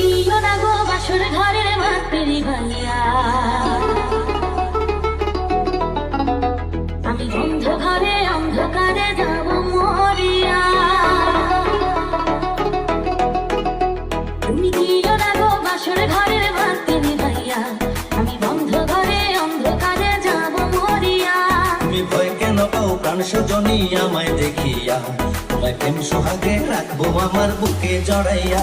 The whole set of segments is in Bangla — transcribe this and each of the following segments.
দিও না গো বাসর ঘরের আমি বন্ধ ঘরে যাব মরিয়া। তুমি দিও না গো বাসর ঘরের মাতৃ ভাইয়া আমি যাব মরিয়া। তুমি ভয় কেন পাও? প্রাণ সজনী আমায় দেখিয়া। তোমায় প্রেম সোহাগে রাখব আমার বুকে জড়াইয়া।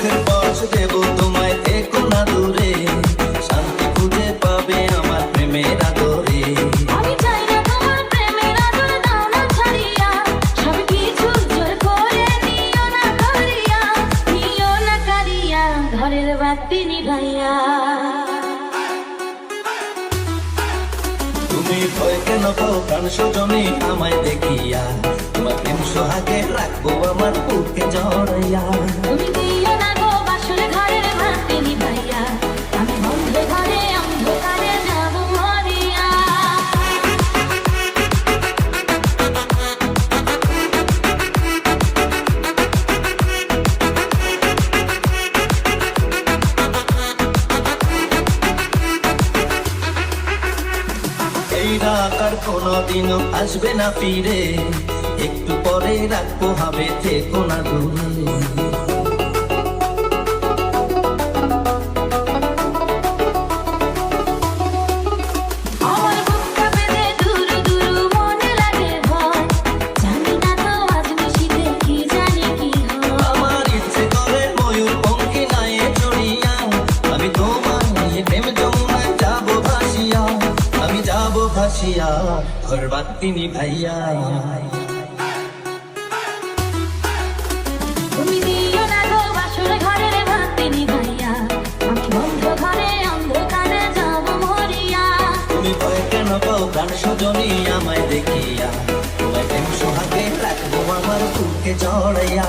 সুখের পথ দেব তোমায় থেকো না দূরে শান্তি খুঁজে পাবে আমার প্রেমের আদরে। ঘরের বাতি নিভাইয়া। তুমি ভয় কেন পাও? প্রাণ সজনী আমায় দেখিয়া। তোমার প্রেম সোহাগে রাখব আমার বুকে জড়াইয়া। এই রাত আর কোনোদিনও আসবে না ফিরে। একটু পরে রাখব হবে থেকো না দূরে। তুমি ভয় কেন ভাইয়া প্রাণ সজনী আমায় দেখিয়া? তোমায় প্রেম সোহাগে রাখব আমার বুকে জড়াইয়া।